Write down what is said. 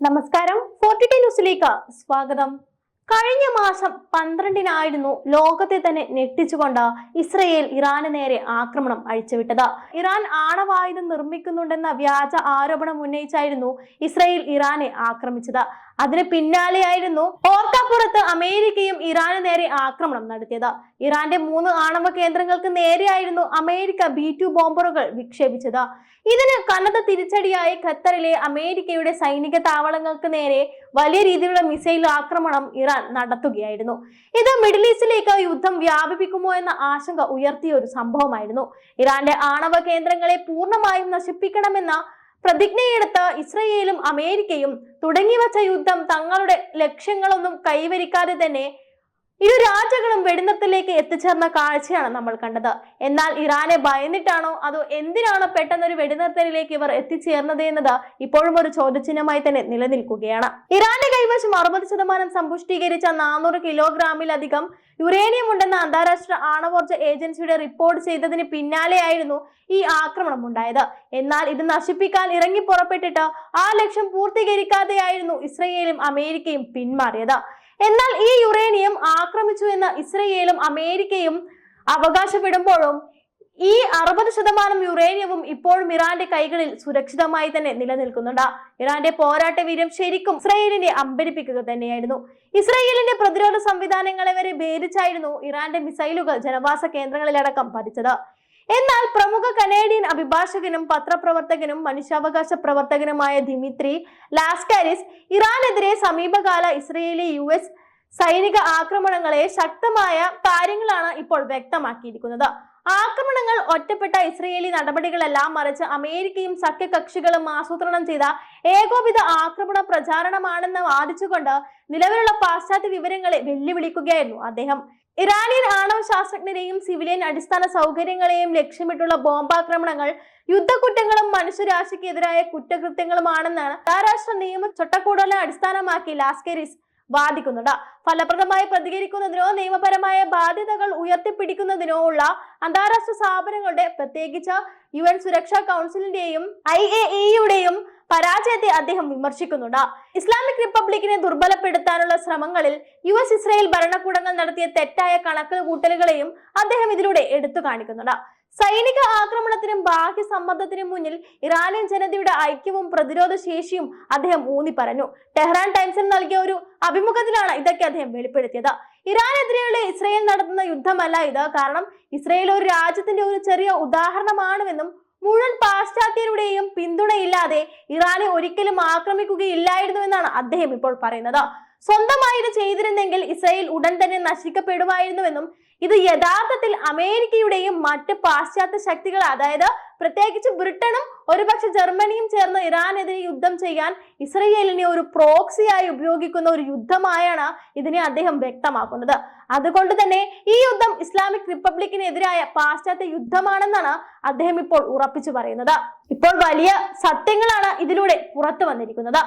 നമസ്കാരം. ഫോർട്ടി ന്യൂസിലേക്ക് സ്വാഗതം. കഴിഞ്ഞ മാസം പന്ത്രണ്ടിനായിരുന്നു ലോകത്തെ തന്നെ ഞെട്ടിച്ചുകൊണ്ട് ഇസ്രയേൽ ഇറാന് നേരെ ആക്രമണം അഴിച്ചുവിട്ടത്. ഇറാൻ ആണവായുധം നിർമ്മിക്കുന്നുണ്ടെന്ന വ്യാജ ആരോപണം ഉന്നയിച്ചായിരുന്നു ഇസ്രയേൽ ഇറാനെ ആക്രമിച്ചത്. അതിന് പിന്നാലെയായിരുന്നു ഓർക്കാപ്പുറത്ത് അമേരിക്കയും ഇറാന് നേരെ ആക്രമണം നടത്തിയത്. ഇറാന്റെ മൂന്ന് ആണവ കേന്ദ്രങ്ങൾക്ക് നേരെയായിരുന്നു അമേരിക്ക ബി ടു ബോംബറുകൾ വിക്ഷേപിച്ചത്. ഇതിന് കനത്ത തിരിച്ചടിയായി ഖത്തറിലെ അമേരിക്കയുടെ സൈനിക താവളങ്ങൾക്ക് നേരെ വലിയ രീതിയിലുള്ള മിസൈൽ ആക്രമണം ഇറാൻ നടത്തുകയായിരുന്നു. ഇത് മിഡിൽ ഈസ്റ്റിലേക്ക് യുദ്ധം വ്യാപിപ്പിക്കുമോ എന്ന ആശങ്ക ഉയർത്തിയ ഒരു സംഭവമായിരുന്നു. ഇറാന്റെ ആണവ കേന്ദ്രങ്ങളെ പൂർണമായും നശിപ്പിക്കണമെന്ന പ്രതിജ്ഞയെടുത്ത് ഇസ്രയേലും അമേരിക്കയും തുടങ്ങിവച്ച യുദ്ധം തങ്ങളുടെ ലക്ഷ്യങ്ങളൊന്നും കൈവരിക്കാതെ തന്നെ ഇരു രാജ്യങ്ങളും വെടിനിർത്തലേക്ക് എത്തിച്ചേർന്ന കാഴ്ചയാണ് നമ്മൾ കണ്ടത്. എന്നാൽ ഇറാനെ ഭയന്നിട്ടാണോ? അതോ എന്തിനാണ് പെട്ടെന്നൊരു വെടിനിർത്തലിലേക്ക് ഇവർ എത്തിച്ചേർന്നത് എന്നത് ഇപ്പോഴും ഒരു ചോദ്യചിഹ്നമായി തന്നെ നിലനിൽക്കുകയാണ്. ഇറാന്റെ കൈവശം അറുപത് ശതമാനം സമ്പുഷ്ടീകരിച്ച നാനൂറ് കിലോഗ്രാമിലധികം യുറേനിയം ഉണ്ടെന്ന അന്താരാഷ്ട്ര ആണവോർജ ഏജൻസിയുടെ റിപ്പോർട്ട് ചെയ്തതിന് പിന്നാലെയായിരുന്നു ഈ ആക്രമണം ഉണ്ടായത് എന്നാൽ ഇത് നശിപ്പിക്കാൻ ഇറങ്ങി പുറപ്പെട്ടിട്ട് ആ ലക്ഷ്യം പൂർത്തീകരിക്കാതെയായിരുന്നു ഇസ്രയേലും അമേരിക്കയും പിന്മാറിയത്. എന്നാൽ ഈ യുറേനിയം ആക്രമിച്ചു എന്ന് ഇസ്രയേലും അമേരിക്കയും അവകാശപ്പെടുമ്പോഴും ഈ അറുപത് ശതമാനം യുറേനിയവും ഇപ്പോഴും ഇറാന്റെ കൈകളിൽ സുരക്ഷിതമായി തന്നെ നിലനിൽക്കുന്നുണ്ട്. ഇറാന്റെ പോരാട്ട വീര്യം ശരിക്കും ഇസ്രയേലിനെ അമ്പരിപ്പിക്കുക തന്നെയായിരുന്നു. ഇസ്രയേലിന്റെ പ്രതിരോധ സംവിധാനങ്ങളെ വരെ ഭേദിച്ചായിരുന്നു ഇറാന്റെ മിസൈലുകൾ ജനവാസ കേന്ദ്രങ്ങളിലടക്കം പതിച്ചത്. എന്നാൽ പ്രമുഖ കനേഡിയൻ അഭിഭാഷകനും പത്രപ്രവർത്തകനും മനുഷ്യാവകാശ പ്രവർത്തകനുമായ ദിമിത്രി ലാസ്കാരിസ് ഇറാനെതിരെ സമീപകാല ഇസ്രയേലി യു എസ് സൈനിക ആക്രമണങ്ങളെ ശക്തമായ കാര്യങ്ങളാണ് ഇപ്പോൾ വ്യക്തമാക്കിയിരിക്കുന്നത്. ആക്രമണങ്ങൾ ഒറ്റപ്പെട്ട ഇസ്രയേലി നടപടികളെല്ലാം മറിച്ച് അമേരിക്കയും സഖ്യകക്ഷികളും ആസൂത്രണം ചെയ്ത ഏകോപിത ആക്രമണ പ്രചാരണമാണെന്ന് വാദിച്ചുകൊണ്ട് നിലവിലുള്ള പാശ്ചാത്യ വിവരങ്ങളെ വെല്ലുവിളിക്കുകയായിരുന്നു അദ്ദേഹം. ഇറാനിയൻ ആണവ ശാസ്ത്രജ്ഞരെയും സിവിലിയൻ അടിസ്ഥാന സൗകര്യങ്ങളെയും ലക്ഷ്യമിട്ടുള്ള ബോംബാക്രമണങ്ങൾ യുദ്ധക്കുറ്റങ്ങളും മനുഷ്യരാശിക്കെതിരായ കുറ്റകൃത്യങ്ങളുമാണെന്നാണ് അന്താരാഷ്ട്ര നിയമ ചട്ടക്കൂടുതലിനെ അടിസ്ഥാനമാക്കി ലാസ്കെരിസ് വാദിക്കുന്നുണ്ട് ഫലപ്രദമായി പ്രതികരിക്കുന്നതിനോ നിയമപരമായ ബാധ്യതകൾ ഉയർത്തിപ്പിടിക്കുന്നതിനോ ഉള്ള അന്താരാഷ്ട്ര സ്ഥാപനങ്ങളുടെ പ്രത്യേകിച്ച് യു എൻ സുരക്ഷാ കൗൺസിലിന്റെയും ഐ എ ഇയുടെയും പരാജയത്തെ അദ്ദേഹം വിമർശിക്കുന്നുണ്ട്. ഇസ്ലാമിക് റിപ്പബ്ലിക്കിനെ ദുർബലപ്പെടുത്താനുള്ള ശ്രമങ്ങളിൽ യു എസ് ഇസ്രായേൽ ഭരണകൂടങ്ങൾ നടത്തിയ തെറ്റായ കണക്ക് കൂട്ടലുകളെയും അദ്ദേഹം ഇതിലൂടെ എടുത്തു കാണിക്കുന്നുണ്ട് സൈനിക ആക്രമണത്തിനും ബാഹ്യ സമ്മർദ്ദത്തിനും മുന്നിൽ ഇറാനിയൻ ജനതയുടെ ഐക്യവും പ്രതിരോധ ശേഷിയും അദ്ദേഹം ഊന്നി പറഞ്ഞു ടെഹ്റാൻ ടൈംസിന് നൽകിയ ഒരു അഭിമുഖത്തിലാണ് ഇതൊക്കെ അദ്ദേഹം വെളിപ്പെടുത്തിയത്. ഇറാനെതിരെയുള്ള ഇസ്രയേൽ നടത്തുന്ന യുദ്ധമല്ല ഇത്. കാരണം ഇസ്രയേൽ ഒരു രാജ്യത്തിന്റെ ഒരു ചെറിയ ഉദാഹരണമാണെന്നും മുഴുവൻ പാശ്ചാത്യരുടെയും പിന്തുണയില്ലാതെ ഇറാനെ ഒരിക്കലും ആക്രമിക്കുകയില്ലായിരുന്നു എന്നാണ് അദ്ദേഹം ഇപ്പോൾ പറയുന്നത്. സ്വന്തമായി ഇത് ചെയ്തിരുന്നെങ്കിൽ ഇസ്രായേൽ ഉടൻ തന്നെ നശിക്കപ്പെടുമായിരുന്നുവെന്നും ഇത് യഥാർത്ഥത്തിൽ അമേരിക്കയുടെയും മറ്റ് പാശ്ചാത്യ ശക്തികൾ അതായത് പ്രത്യേകിച്ച് ബ്രിട്ടനും ഒരുപക്ഷെ ജർമ്മനിയും ചേർന്ന് ഇറാനെതിരെ യുദ്ധം ചെയ്യാൻ ഇസ്രയേലിനെ ഒരു പ്രോക്സിയായി ഉപയോഗിക്കുന്ന ഒരു യുദ്ധമായാണ് ഇതിനെ അദ്ദേഹം വ്യക്തമാക്കുന്നത്. അതുകൊണ്ട് തന്നെ ഈ യുദ്ധം ഇസ്ലാമിക് റിപ്പബ്ലിക്കിനെതിരായ പാശ്ചാത്യ യുദ്ധമാണെന്നാണ് അദ്ദേഹം ഇപ്പോൾ ഉറപ്പിച്ചു പറയുന്നത്. ഇപ്പോൾ വലിയ സത്യങ്ങളാണ് ഇതിലൂടെ പുറത്തു വന്നിരിക്കുന്നത്.